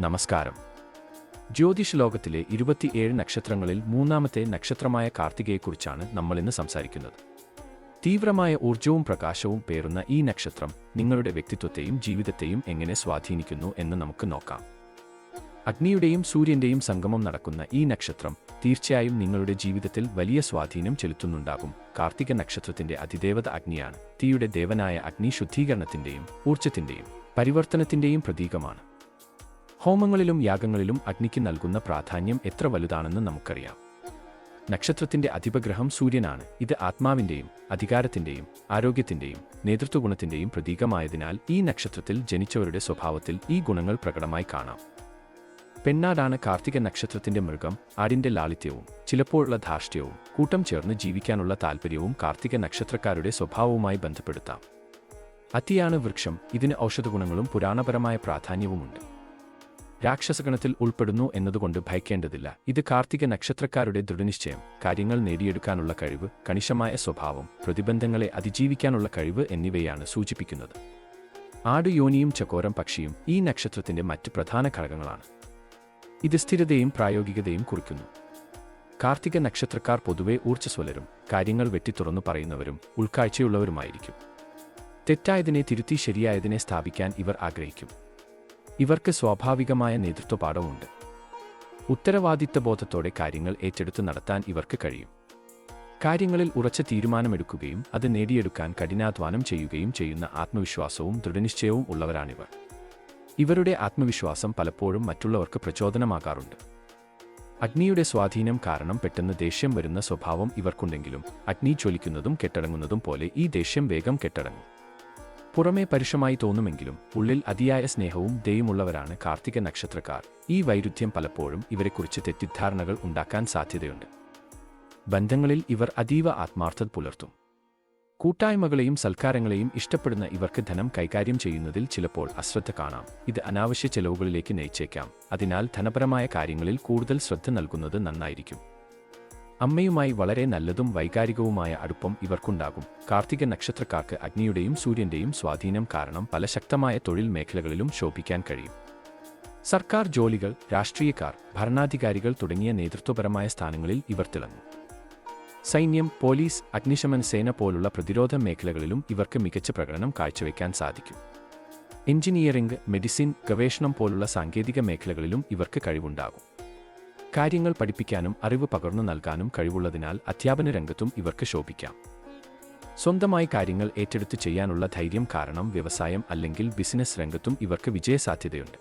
നമസ്കാരം. ജ്യോതിഷ ലോകത്തിലെ ഇരുപത്തിയേഴ് നക്ഷത്രങ്ങളിൽ മൂന്നാമത്തെ നക്ഷത്രമായ കാർത്തികയെക്കുറിച്ചാണ് നമ്മൾ ഇന്ന് സംസാരിക്കുന്നത്. തീവ്രമായ ഊർജവും പ്രകാശവും പേറുന്ന ഈ നക്ഷത്രം നിങ്ങളുടെ വ്യക്തിത്വത്തെയും ജീവിതത്തെയും എങ്ങനെ സ്വാധീനിക്കുന്നു എന്ന് നമുക്ക് നോക്കാം. അഗ്നിയുടെയും സൂര്യന്റെയും സംഗമം നടക്കുന്ന ഈ നക്ഷത്രം തീർച്ചയായും നിങ്ങളുടെ ജീവിതത്തിൽ വലിയ സ്വാധീനം ചെലുത്തുന്നുണ്ടാകും. കാർത്തിക നക്ഷത്രത്തിന്റെ അതിദേവത അഗ്നിയാണ്. തീയുടെ ദേവനായ അഗ്നി ശുദ്ധീകരണത്തിന്റെയും ഊർജത്തിന്റെയും പരിവർത്തനത്തിന്റെയും പ്രതീകമാണ്. ഹോമങ്ങളിലും യാഗങ്ങളിലും അഗ്നിക്ക് നൽകുന്ന പ്രാധാന്യം എത്ര വലുതാണെന്ന് നമുക്കറിയാം. നക്ഷത്രത്തിന്റെ അധിപഗ്രഹം സൂര്യനാണ്. ഇത് ആത്മാവിന്റെയും അധികാരത്തിന്റെയും ആരോഗ്യത്തിന്റെയും നേതൃത്വഗുണത്തിന്റെയും പ്രതീകമായതിനാൽ ഈ നക്ഷത്രത്തിൽ ജനിച്ചവരുടെ സ്വഭാവത്തിൽ ഈ ഗുണങ്ങൾ പ്രകടമായി കാണാം. പെണ്ണാടാണ് കാർത്തിക നക്ഷത്രത്തിന്റെ മൃഗം ആടിന്റെ ലാളിത്യവും ചിലപ്പോഴുള്ള ധാർഷ്ട്യവും കൂട്ടം ചേർന്ന് ജീവിക്കാനുള്ള താൽപ്പര്യവും കാർത്തിക നക്ഷത്രക്കാരുടെ സ്വഭാവവുമായി ബന്ധപ്പെടുത്താം. അത്തിയാണ് വൃക്ഷം. ഇതിന് ഔഷധഗുണങ്ങളും പുരാണപരമായ പ്രാധാന്യവുമുണ്ട്. രാക്ഷസഗണത്തിൽ ഉൾപ്പെടുന്നു എന്നതുകൊണ്ട് ഭയക്കേണ്ടതില്ല. ഇത് കാർത്തിക നക്ഷത്രക്കാരുടെ ദൃഢനിശ്ചയം. കാര്യങ്ങൾ നേടിയെടുക്കാനുള്ള കഴിവ് കണിശമായ സ്വഭാവം പ്രതിബന്ധങ്ങളെ അതിജീവിക്കാനുള്ള കഴിവ് എന്നിവയാണ് സൂചിപ്പിക്കുന്നത്. ആട് യോനിയും ചക്കോരം പക്ഷിയും ഈ നക്ഷത്രത്തിന്റെ മറ്റ് പ്രധാന ഘടകങ്ങളാണ്. ഇത് സ്ഥിരതയും പ്രായോഗികതയും കുറിക്കുന്നു. കാർത്തിക നക്ഷത്രക്കാർ പൊതുവെ ഊർജസ്വലരും കാര്യങ്ങൾ വെട്ടിത്തുറന്നു പറയുന്നവരും ഉൾക്കാഴ്ചയുള്ളവരുമായിരിക്കും. തെറ്റായതിനെ തിരുത്തി ശരിയായതിനെ സ്ഥാപിക്കാൻ ഇവർ ആഗ്രഹിക്കും. ഇവർക്ക് സ്വാഭാവികമായ നേതൃത്വപാഠമുണ്ട് ഉത്തരവാദിത്തബോധത്തോടെ കാര്യങ്ങൾ ഏറ്റെടുത്ത് നടത്താൻ ഇവർക്ക് കഴിയും. കാര്യങ്ങളിൽ ഉറച്ച തീരുമാനമെടുക്കുകയും അത് നേടിയെടുക്കാൻ കഠിനാധ്വാനം ചെയ്യുകയും ചെയ്യുന്ന ആത്മവിശ്വാസവും ദൃഢനിശ്ചയവും ഉള്ളവരാണിവർ. ഇവരുടെ ആത്മവിശ്വാസം പലപ്പോഴും മറ്റുള്ളവർക്ക് പ്രചോദനമാകാറുണ്ട്. അഗ്നിയുടെ സ്വാധീനം കാരണം പെട്ടെന്ന് ദേഷ്യം വരുന്ന സ്വഭാവം ഇവർക്കുണ്ടെങ്കിലും അഗ്നി ചൊലിക്കുന്നതും കെട്ടടങ്ങുന്നതും പോലെ ഈ ദേഷ്യം വേഗം കെട്ടടങ്ങും. പുറമേ പരുഷമായി തോന്നുമെങ്കിലും ഉള്ളിൽ അതിയായ സ്നേഹവും ദയുമുള്ളവരാണ് കാർത്തിക നക്ഷത്രക്കാർ. ഈ വൈരുദ്ധ്യം പലപ്പോഴും ഇവരെക്കുറിച്ച് തെറ്റിദ്ധാരണകൾ ഉണ്ടാക്കാൻ സാധ്യതയുണ്ട്. ബന്ധങ്ങളിൽ ഇവർ അതീവ ആത്മാർത്ഥത പുലർത്തും. കൂട്ടായ്മകളെയും സൽക്കാരങ്ങളെയും ഇഷ്ടപ്പെടുന്ന ഇവർക്ക് ധനം കൈകാര്യം ചെയ്യുന്നതിൽ ചിലപ്പോൾ അശ്രദ്ധ കാണാം. ഇത് അനാവശ്യ ചെലവുകളിലേക്ക് നയിച്ചേക്കാം. അതിനാൽ ധനപരമായ കാര്യങ്ങളിൽ കൂടുതൽ ശ്രദ്ധ നൽകുന്നത് നന്നായിരിക്കും. അമ്മയുമായി വളരെ നല്ലതും വൈകാരികവുമായ അടുപ്പം ഇവർക്കുണ്ടാകും. കാർത്തിക നക്ഷത്രക്കാർക്ക് അഗ്നിയുടെയും സൂര്യന്റെയും സ്വാധീനം കാരണം പല ശക്തമായ തൊഴിൽ മേഖലകളിലും ശോഭിക്കാൻ കഴിയും. സർക്കാർ ജോലികൾ രാഷ്ട്രീയക്കാർ ഭരണാധികാരികൾ തുടങ്ങിയ നേതൃത്വപരമായ സ്ഥാനങ്ങളിൽ ഇവർ തിളങ്ങും. സൈന്യം പോലീസ് അഗ്നിശമന സേന പോലുള്ള പ്രതിരോധ മേഖലകളിലും ഇവർക്ക് മികച്ച പ്രകടനം കാഴ്ചവെക്കാൻ സാധിക്കും. എഞ്ചിനീയറിംഗ് മെഡിസിൻ ഗവേഷണം പോലുള്ള സാങ്കേതിക മേഖലകളിലും ഇവർക്ക് കഴിവുണ്ടാകും. കാര്യങ്ങൾ പഠിപ്പിക്കാനും അറിവ് പകർന്നു നൽകാനും കഴിവുള്ളതിനാൽ അധ്യാപന രംഗത്തും ഇവർക്ക് ശോഭിക്കാം. സ്വന്തമായി കാര്യങ്ങൾ ഏറ്റെടുത്ത് ചെയ്യാനുള്ള ധൈര്യം കാരണം വ്യവസായം അല്ലെങ്കിൽ ബിസിനസ് രംഗത്തും ഇവർക്ക് വിജയസാധ്യതയുണ്ട്.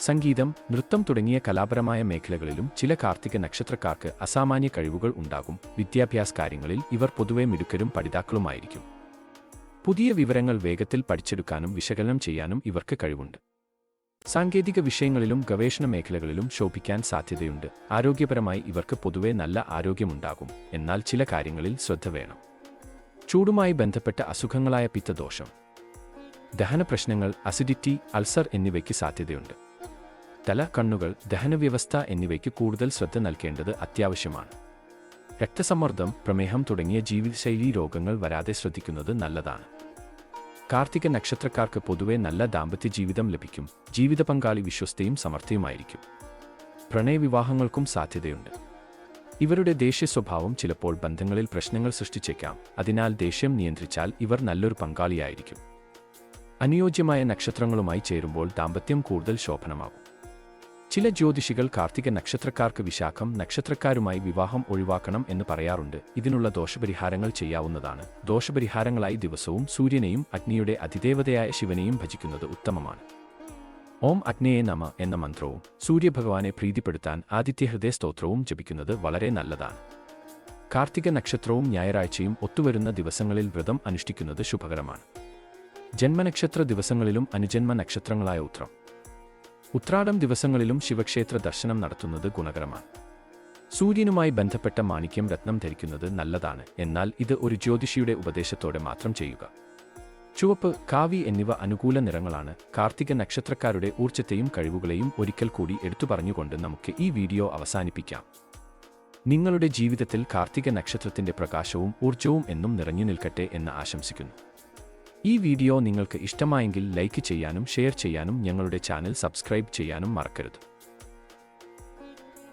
സംഗീതം നൃത്തം തുടങ്ങിയ കലാപരമായ മേഖലകളിലും ചില കാർത്തിക നക്ഷത്രക്കാർക്ക് അസാമാന്യ കഴിവുകൾ ഉണ്ടാകും. വിദ്യാഭ്യാസ കാര്യങ്ങളിൽ ഇവർ പൊതുവെ മിടുക്കരും പഠിതാക്കളുമായിരിക്കും. പുതിയ വിവരങ്ങൾ വേഗത്തിൽ പഠിച്ചെടുക്കാനും വിശകലനം ചെയ്യാനും ഇവർക്ക് കഴിവുണ്ട്. സാങ്കേതിക വിഷയങ്ങളിലും ഗവേഷണ മേഖലകളിലും ശോഭിക്കാൻ സാധ്യതയുണ്ട്. ആരോഗ്യപരമായി ഇവർക്ക് പൊതുവെ നല്ല ആരോഗ്യമുണ്ടാകും. എന്നാൽ ചില കാര്യങ്ങളിൽ ശ്രദ്ധ വേണം. ചൂടുമായി ബന്ധപ്പെട്ട അസുഖങ്ങളായ പിത്തദോഷം ദഹന പ്രശ്നങ്ങൾ അസിഡിറ്റി അൾസർ എന്നിവയ്ക്ക് സാധ്യതയുണ്ട്. തല കണ്ണുകൾ ദഹനവ്യവസ്ഥ എന്നിവയ്ക്ക് കൂടുതൽ ശ്രദ്ധ നൽകേണ്ടത് അത്യാവശ്യമാണ്. രക്തസമ്മർദ്ദം പ്രമേഹം തുടങ്ങിയ ജീവിതശൈലി രോഗങ്ങൾ വരാതെ ശ്രദ്ധിക്കുന്നത് നല്ലതാണ്. കാർത്തിക നക്ഷത്രക്കാർക്ക് പൊതുവെ നല്ല ദാമ്പത്യ ജീവിതം ലഭിക്കും. ജീവിത പങ്കാളി വിശ്വസ്തയും സമർത്ഥയുമായിരിക്കും. പ്രണയവിവാഹങ്ങൾക്കും സാധ്യതയുണ്ട്. ഇവരുടെ ദേഷ്യ സ്വഭാവം ചിലപ്പോൾ ബന്ധങ്ങളിൽ പ്രശ്നങ്ങൾ സൃഷ്ടിച്ചേക്കാം. അതിനാൽ ദേഷ്യം നിയന്ത്രിച്ചാൽ ഇവർ നല്ലൊരു പങ്കാളിയായിരിക്കും. അനുയോജ്യമായ നക്ഷത്രങ്ങളുമായി ചേരുമ്പോൾ ദാമ്പത്യം കൂടുതൽ ശോഭനമാകും. ചില ജ്യോതിഷികൾ കാർത്തിക നക്ഷത്രക്കാർക്ക് വിശാഖം നക്ഷത്രക്കാരുമായി വിവാഹം ഒഴിവാക്കണം എന്ന് പറയാറുണ്ട്. ഇതിനുള്ള ദോഷപരിഹാരങ്ങൾ ചെയ്യാവുന്നതാണ്. ദോഷപരിഹാരങ്ങളായി ദിവസവും സൂര്യനെയും അഗ്നിയുടെ അതിദേവതയായ ശിവനെയും ഭജിക്കുന്നത് ഉത്തമമാണ്. ഓം അഗ്നേയ നമ എന്ന മന്ത്രവും സൂര്യഭഗവാനെ പ്രീതിപ്പെടുത്താൻ ആദിത്യഹൃദയ സ്തോത്രവും ജപിക്കുന്നത് വളരെ നല്ലതാണ്. കാർത്തിക നക്ഷത്രവും ഞായറാഴ്ചയും ഒത്തുവരുന്ന ദിവസങ്ങളിൽ വ്രതം അനുഷ്ഠിക്കുന്നത് ശുഭകരമാണ്. ജന്മനക്ഷത്ര ദിവസങ്ങളിലും അനുജന്മ നക്ഷത്രങ്ങളായ ഉത്രം. ഉത്രാടം ദിവസങ്ങളിലും ശിവക്ഷേത്ര ദർശനം നടത്തുന്നത് ഗുണകരമാണ്. സൂര്യനുമായി ബന്ധപ്പെട്ട മാണിക്യം രത്നം ധരിക്കുന്നത് നല്ലതാണ് എന്നാൽ ഇത് ഒരു ജ്യോതിഷിയുടെ ഉപദേശത്തോടെ മാത്രം ചെയ്യുക. ചുവപ്പ് കാവി എന്നിവ അനുകൂല നിറങ്ങളാണ് കാർത്തിക നക്ഷത്രക്കാരുടെ ഊർജത്തെയും കഴിവുകളെയും ഒരിക്കൽ കൂടി എടുത്തു പറഞ്ഞുകൊണ്ട് നമുക്ക് ഈ വീഡിയോ അവസാനിപ്പിക്കാം. നിങ്ങളുടെ ജീവിതത്തിൽ കാർത്തിക നക്ഷത്രത്തിന്റെ പ്രകാശവും ഊർജവും എന്നും നിറഞ്ഞു നിൽക്കട്ടെ എന്ന് ആശംസിക്കുന്നു. ഈ വീഡിയോ നിങ്ങൾക്ക് ഇഷ്ടമായെങ്കിൽ ലൈക്ക് ചെയ്യാനും ഷെയർ ചെയ്യാനും ഞങ്ങളുടെ ചാനൽ സബ്സ്ക്രൈബ് ചെയ്യാനും മറക്കരുത്.